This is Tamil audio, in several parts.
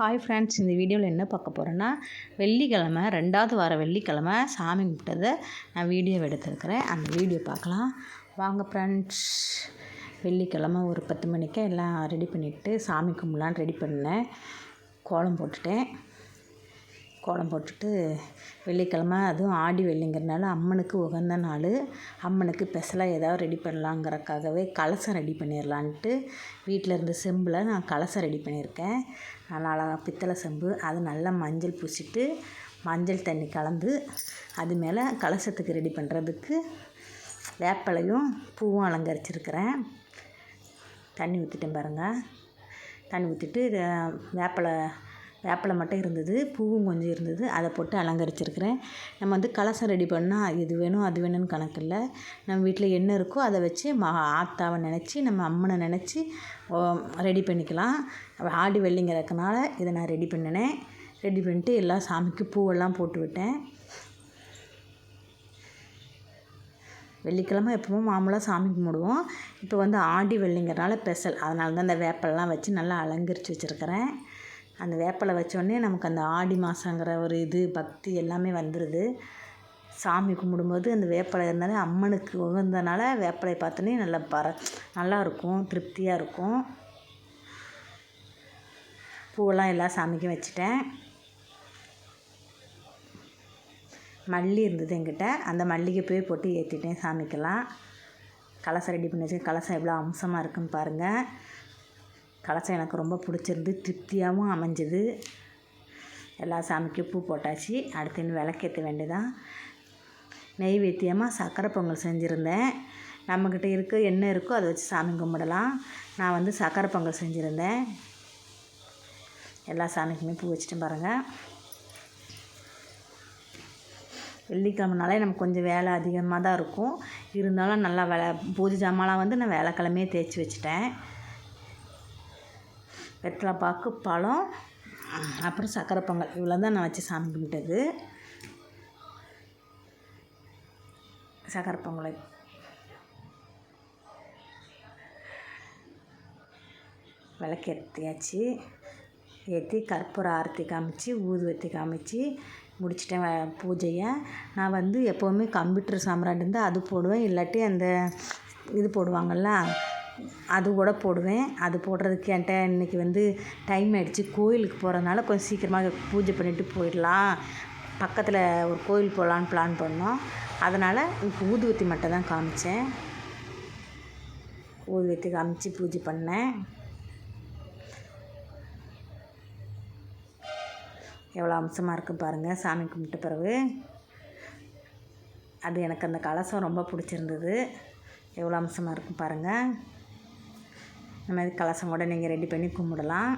ஹாய் ஃப்ரெண்ட்ஸ் இந்த வீடியோவில் என்ன பார்க்க போகிறேன்னா வெள்ளிக்கிழமை ரெண்டாவது வார வெள்ளிக்கிழமை சாமி கும்பிட்டதை நான் வீடியோ எடுத்துருக்கிறேன். அந்த வீடியோ பார்க்கலாம். வாங்க ஃப்ரெண்ட்ஸ் வெள்ளிக்கிழமை ஒரு பத்து மணிக்கு எல்லாம் ரெடி பண்ணிவிட்டு சாமி கும்பிடலான்னு ரெடி பண்ணேன். கோலம் போட்டுட்டேன். கோலம் போட்டுட்டு வெள்ளிக்கிழமை அதுவும் ஆடி வெள்ளிங்கிறனால அம்மனுக்கு உகந்த நாள். அம்மனுக்கு ஸ்பெஷலாக ஏதாவது ரெடி பண்ணலாங்கிறக்காகவே கலசம் ரெடி பண்ணிடலான்ட்டு வீட்டில் இருந்த செம்பில் நான் கலசம் ரெடி பண்ணியிருக்கேன் நல்லா அழகாக பித்தளை செம்பு அது நல்லா மஞ்சள் பூசிட்டு மஞ்சள் தண்ணி கலந்து அது மேலே கலசத்துக்கு ரெடி பண்ணுறதுக்கு வேப்பலையும் பூவும் அலங்கரிச்சிருக்கிறேன். தண்ணி ஊற்றிட்டேன் பாருங்கள் தண்ணி ஊற்றிட்டு வேப்பலை வேப்பிலை மட்டும் இருந்தது பூவும் கொஞ்சம் இருந்தது அதை போட்டு அலங்கரிச்சிருக்கிறேன். நம்ம வந்து கலசம் ரெடி பண்ணால் இது வேணும் அது வேணும்னு கணக்கு இல்லை. நம்ம வீட்டில் என்ன இருக்கோ அதை வச்சு மா ஆத்தாவை நினச்சி நம்ம அம்மனை நினச்சி ரெடி பண்ணிக்கலாம். ஆடி வெள்ளிங்கிறதுனால இதை நான் ரெடி பண்ணினேன். ரெடி பண்ணிட்டு எல்லா சாமிக்கு பூவெல்லாம் போட்டு விட்டேன். வெள்ளிக்கிழமை எப்பவும் மாமூலாக சாமி கும்பிடுவோம். இப்போ வந்து ஆடி வெள்ளிங்கிறனால ஸ்பெஷல் அதனால தான் இந்த வேப்பெல்லாம் வச்சு நல்லா அலங்கரித்து வச்சுருக்கிறேன். அந்த வேப்பிலை வச்சோடனே நமக்கு அந்த ஆடி மாதங்கிற ஒரு இது பக்தி எல்லாமே வந்துடுது சாமி கும்பிடும்போது அந்த வேப்பிலை இருந்தாலே அம்மனுக்கு உகந்தனால வேப்பிலையை பார்த்தோன்னே நல்லா பர நல்லா இருக்கும் திருப்தியாக இருக்கும். பூவெல்லாம் எல்லா சாமிக்கும் வச்சுட்டேன். மல்லி இருந்தது என்கிட்ட. அந்த மல்லிகை போய் போட்டு ஏற்றிட்டேன் சாமிக்கெல்லாம். கலசம் ரெடி பண்ணி வச்சு கலசம் எவ்வளோ அம்சமாக இருக்குன்னு பாருங்கள் கலசம் எனக்கு ரொம்ப பிடிச்சிருந்து திருப்தியாகவும் அமைஞ்சுது. எல்லா சாமிக்கும் பூ போட்டாச்சு. அடுத்து இன்னும் விளக்கேற்ற வேண்டியதான் நெய்வேத்தியமாக சக்கரை பொங்கல் செஞ்சுருந்தேன். நம்மக்கிட்ட இருக்க என்ன இருக்கோ அதை வச்சு சாமி கும்பிடலாம். நான் வந்து சக்கரை பொங்கல் செஞ்சுருந்தேன். எல்லா சாமிக்குமே பூ வச்சுட்டு பாருங்கள் வெள்ளிக்கிழமைனாலே நமக்கு கொஞ்சம் வேலை அதிகமாக தான் இருக்கும். இருந்தாலும் நல்லா வேலை பூஜை ஜாமான்லாம் வந்து நான் வேலைக்கிழமையே தேய்ச்சி வச்சுட்டேன். வெத்தலை பாக்கு பழம் அப்புறம் சக்கரை பொங்கல். இவ்வளோ தான் நான் வச்சு சாமி கும்பிட்டது. சக்கரை பொங்கலை. விளக்கேற்றியாச்சு ஏற்றி கற்பூர ஆரத்தி காமிச்சு ஊதுவத்தி காமிச்சு முடிச்சிட்டேன் பூஜையை. நான் வந்து எப்போவுமே கம்ப்யூட்டர் சாம்ராட் இருந்தால் அது போடுவேன். இல்லாட்டி அந்த இது போடுவாங்கள்ல அது கூட போடுவேன். அது போடுறதுக்கு என்கிட்ட இன்றைக்கி வந்து டைம் ஆகிடுச்சி கோயிலுக்கு போகிறதுனால கொஞ்சம் சீக்கிரமாக பூஜை பண்ணிவிட்டு போயிடலாம். பக்கத்தில் ஒரு கோயில் போகலான்னு பிளான் பண்ணோம். அதனால் ஊதுவத்தி மட்டும் தான் காமிச்சேன். ஊதுவத்தி காமிச்சு பூஜை பண்ணேன். எவ்வளோ அம்சமாக இருக்குது பாருங்கள் சாமி கும்பிட்ட பிறகு. அது எனக்கு அந்த கலசம் ரொம்ப பிடிச்சிருந்தது. எவ்வளோ அம்சமாக இருக்கும் பாருங்கள் இந்த மாதிரி கலசம் கூட நீங்கள் ரெடி பண்ணி கும்பிடலாம்.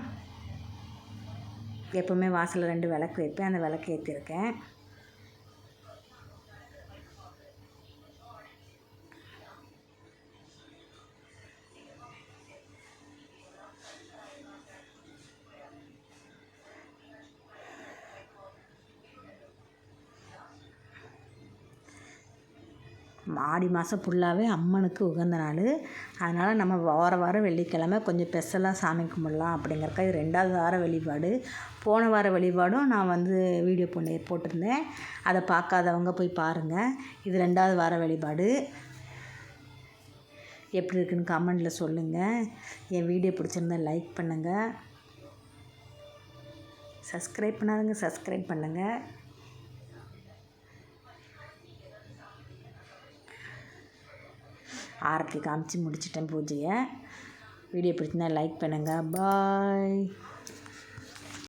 எப்போவுமே வாசலில் ரெண்டு விளக்கு வைப்பேன். அந்த விளக்கு ஏற்றிருக்கேன் ஆடி மாதம் ஃபுல்லாகவே அம்மனுக்கு உகந்த நாள். அதனால் நம்ம வார வாரம் வெள்ளிக்கிழமை கொஞ்சம் ஸ்பெஷலாக சாமி கும்பிட்லாம் அப்படிங்கிறக்கா இது ரெண்டாவது வார வழிபாடு போன வார வழிபாடும் நான் வந்து வீடியோ பண்ணி போட்டிருந்தேன். அதை பார்க்காதவங்க போய் பாருங்கள் இது ரெண்டாவது வார வழிபாடு எப்படி இருக்குன்னு கமெண்டில் சொல்லுங்கள் என் வீடியோ பிடிச்சிருந்தா லைக் பண்ணுங்கள் சப்ஸ்கிரைப் பண்ணாதுங்க சப்ஸ்கிரைப் பண்ணுங்கள் ஆரத்தி காமிச்சு முடிச்சிட்டேன் பூஜையை. வீடியோ பிடிச்சிருந்தா லைக் பண்ணுங்கள் பாய்